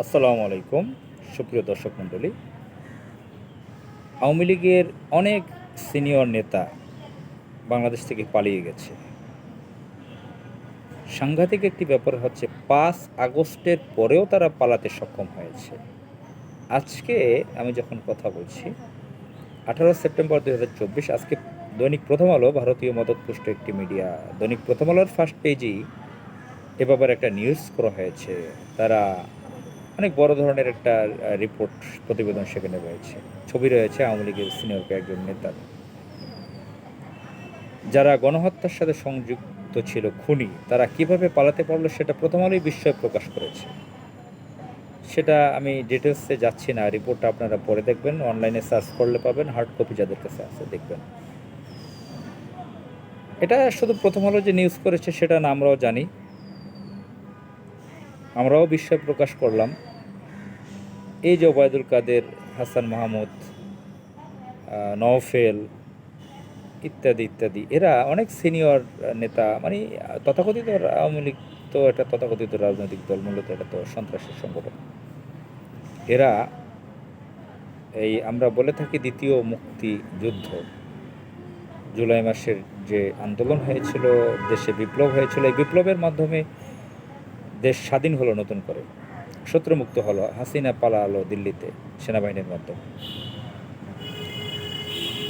আসসালামু আলাইকুম, সুপ্রিয় দর্শক মণ্ডলী। আওয়ামী লীগের অনেক সিনিয়র নেতা বাংলাদেশ থেকে পালিয়ে গেছে। সাংঘাতিক একটি ব্যাপার হচ্ছে, পাঁচ আগস্টের পরেও তারা পালাতে সক্ষম হয়েছে। আজকে আমি যখন কথা বলছি, আঠারো সেপ্টেম্বর দুই হাজার চব্বিশ, আজকে দৈনিক প্রথম আলো, ভারতীয় মদতপুষ্ট একটি মিডিয়া। দৈনিক প্রথম আলোর ফার্স্ট পেজেই এ ব্যাপারে একটা নিউজ করা হয়েছে। তারা অনেক বড় ধরনের একটা রিপোর্ট প্রতিবেদন সেখানে রয়েছে। ছবি রয়েছে আওয়ামী লীগের সিনিয়র কয়েকজন নেতার যারা গণহত্যার সাথে সংযুক্ত ছিল খুনি, তারা কীভাবে পালাতে পারল সেটা প্রথম আলোই বিস্ময় প্রকাশ করেছে। সেটা আমি ডিটেলসে যাচ্ছি না রিপোর্টটা আপনারা পরে দেখবেন অনলাইনে সার্চ করলে পাবেন হার্ড কপি যাদের কাছে আছে দেখবেন। এটা শুধু প্রথম আলো যে নিউজ করেছে সেটা না, আমরাও জানি। আমরাও বিস্ময় প্রকাশ করলাম। এই যে ওবায়দুল কাদের, হাসান মাহমুদ নওফেল ইত্যাদি ইত্যাদি, এরা অনেক সিনিয়র নেতা। মানে তথাকথিত আওয়ামী লীগ তো একটা তথাকথিত রাজনৈতিক দল, মূলত এটা তো সন্ত্রাসী সংগঠন। এরা এই আমরা বলে থাকি দ্বিতীয় মুক্তি যুদ্ধ জুলাই মাসের যে আন্দোলন হয়েছিল, দেশে বিপ্লব হয়েছিল, এই বিপ্লবের মাধ্যমে দেশ স্বাধীন হলো নতুন করে। শত্রুমুক্ত হলো হাসিনা পালালো দিল্লিতে সেনাবাহিনীর মাধ্যমে।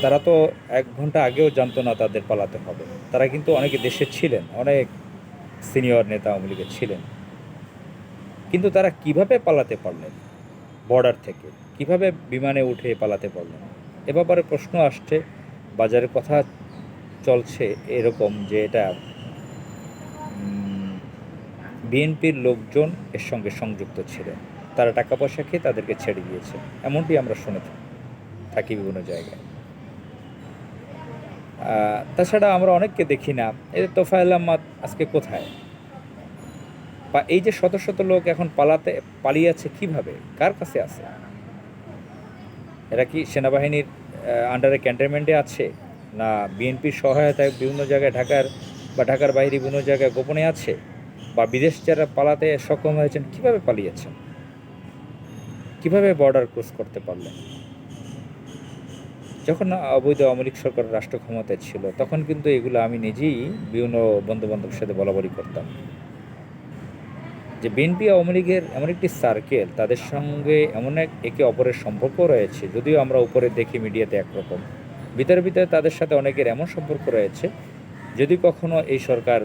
তারা তো এক ঘণ্টা আগেও জানতো না তাদের পালাতে হবে। তারা কিন্তু অনেকে দেশে ছিলেন, অনেক সিনিয়র নেতা আওয়ামী লীগের ছিলেন। কিন্তু তারা কীভাবে পালাতে পারলেন? বর্ডার থেকে কীভাবে বিমানে উঠে পালাতে পারলেন? এ ব্যাপারে প্রশ্ন আসছে, বাজারের কথা চলছে এরকম যে এটা বিএনপির লোকজন এর সঙ্গে সংযুক্ত ছিলেন। তারা টাকা পয়সা খেয়ে তাদেরকে ছেড়ে দিয়েছে। এমনটি আমরা শুনে থাকি বিভিন্ন জায়গায়। তাছাড়া আমরা অনেককে দেখি না। যে তোফায়েল আহমদ আজকে কোথায়? বা এই যে শত শত লোক এখন পালাতে, পালিয়ে আছে কীভাবে? কার কাছে আছে? এরা কি সেনাবাহিনীর আন্ডারে ক্যান্টনমেন্টে আছে? না বিএনপির সহায়তায় বিভিন্ন জায়গায় ঢাকার বা ঢাকার বাইরে বিভিন্ন জায়গায় গোপনে আছে? বা বিদেশ যারা পালাতে সক্ষম হয়েছেন, কীভাবে পালিয়েছেন? কীভাবে বর্ডার ক্রস করতে পারলেন? যখন অবৈধ আওয়ামী সরকার রাষ্ট্র ক্ষমতায় ছিল, তখন কিন্তু এগুলো আমি নিজেই বিভিন্ন বন্ধু বান্ধবের সাথে বলাবলি করতাম। যে বিএনপি আওয়ামী লীগের এমন একটি সার্কেল তাদের সঙ্গে এমন এক একে অপরের সম্পর্ক রয়েছে, যদিও আমরা উপরে দেখি মিডিয়াতে একরকম। ভিতরে ভিতরে তাদের সাথে অনেকের এমন সম্পর্ক রয়েছে, যদি কখনো এই সরকার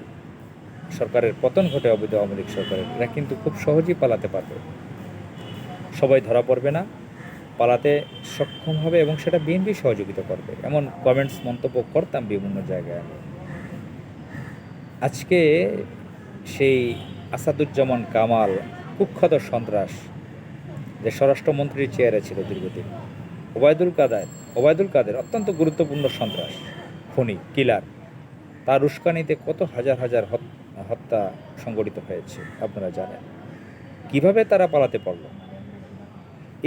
সরকারের পতন ঘটে অবৈধ আওয়ামী লীগ সরকারের। এরা কিন্তু খুব সহজেই পালাতে পারবে। সবাই ধরা পড়বে না, পালাতে সক্ষম হবে এবং সেটা বিএনপি সহযোগিতা করবে। এমন কমেন্টস মন্তব্য করতাম বিভিন্ন জায়গায় আমি। আজকে সেই আসাদুজ্জামান কামাল কুখ্যাত সন্ত্রাস যে স্বরাষ্ট্রমন্ত্রীর চেয়ারে ছিল দীর্ঘদিন, ওবায়দুল কাদের ওবায়দুল কাদের অত্যন্ত গুরুত্বপূর্ণ সন্ত্রাস, খনি কিলার তার উস্কানিতে কত হাজার হাজার হত- হত্যা সংগঠিত হয়েছে, আপনারা জানেন। কীভাবে তারা পালাতে পারল?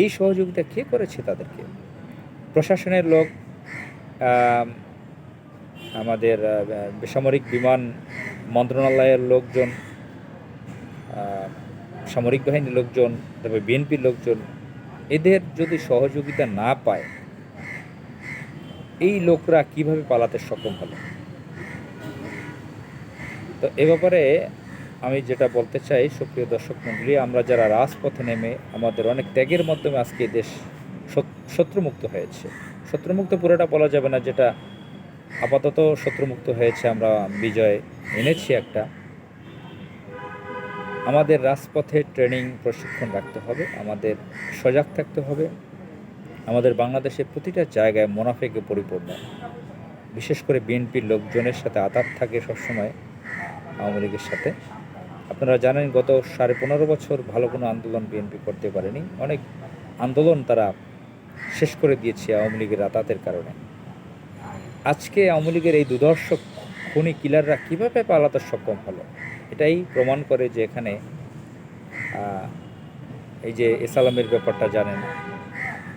এই সহযোগিতা কে করেছে তাদেরকে? প্রশাসনের লোক আমাদের বেসামরিক বিমান মন্ত্রণালয়ের লোকজন সামরিক বাহিনীর লোকজন, তারপরে বিএনপির লোকজন, এদের যদি সহযোগিতা না পায়, এই লোকরা কীভাবে পালাতে সক্ষম হলো? তো এ ব্যাপারে আমি যেটা বলতে চাই, সুপ্রিয় দর্শক মণ্ডলী, আমরা যারা রাজপথে নেমে আমাদের অনেক ত্যাগের মাধ্যমে আজকে দেশ শত্রুমুক্ত হয়েছে। শত্রুমুক্ত পুরোটা বলা যাবে না, যেটা আপাতত শত্রুমুক্ত হয়েছে, আমরা বিজয় এনেছি একটা। আমাদের রাজপথে ট্রেনিং প্রশিক্ষণ রাখতে হবে, আমাদের সজাগ থাকতে হবে, আমাদের বাংলাদেশের প্রতিটা জায়গায় মোনাফেকে পরিপূর্ণ। বিশেষ করে বিএনপির লোকজনের সাথে আতাত থাকে সবসময়। আওয়ামী লীগের সাথে। আপনারা জানেন গত সাড়ে পনেরো বছর ভালো কোনো আন্দোলন বিএনপি করতে পারেনি। অনেক আন্দোলন তারা শেষ করে দিয়েছে আওয়ামী লীগের আতাতের কারণে। আজকে আওয়ামী লীগের এই দুদর্শ খুনি কিলাররা কীভাবে পালাতে সক্ষম হলো, এটাই প্রমাণ করে যে এখানে এই যে এসালামের ব্যাপারটা জানেন,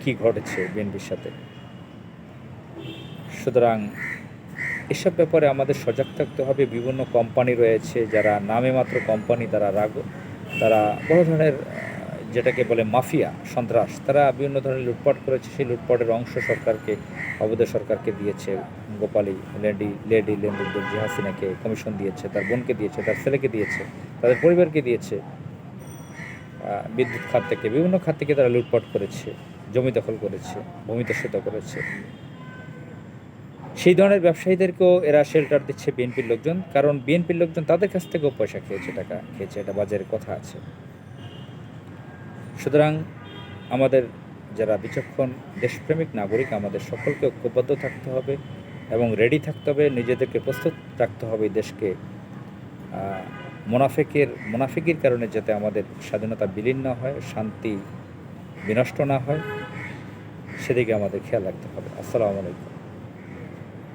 কি ঘটেছে বিএনপির সাথে। সুতরাং এসব ব্যাপারে আমাদের সজাগ থাকতে হবে। বিভিন্ন কোম্পানি রয়েছে যারা নামে মাত্র কোম্পানি তারা রাগ, তারা বড় ধরনের যেটাকে বলে মাফিয়া, সন্ত্রাস, তারা বিভিন্ন ধরনের লুটপাট করেছে। সেই লুটপাটের অংশ সরকারকে, অবৈধ সরকারকে দিয়েছে। গোপালী লেডি লেডি লেন্ডুদ্দুর জি হাসিনাকে কমিশন দিয়েছে, তার বোনকে দিয়েছে, তার ছেলেকে দিয়েছে, তাদের পরিবারকে দিয়েছে। বিদ্যুৎ খাত থেকে, বিভিন্ন খাত থেকে তারা লুটপাট করেছে, জমি দখল করেছে, ভূমি দস্যুতা করেছে। সেই ধরনের ব্যবসায়ীদেরকেও এরা শেল্টার দিচ্ছে বিএনপির লোকজন, কারণ বিএনপির লোকজন তাদের কাছ থেকেও পয়সা খেয়েছে, টাকা খেয়েছে, এটা বাজারের কথা আছে। সুতরাং আমাদের যারা বিচক্ষণ দেশপ্রেমিক নাগরিক, আমাদের সকলকে ঐক্যবদ্ধ থাকতে হবে এবং রেডি থাকতে হবে, নিজেদেরকে প্রস্তুত রাখতে হবে দেশকে। মোনাফেকের, মোনাফিকের কারণে যাতে আমাদের স্বাধীনতা বিলীন না হয়, শান্তি বিনষ্ট না হয়, সেদিকে আমাদের খেয়াল রাখতে হবে। আসসালামু আলাইকুম।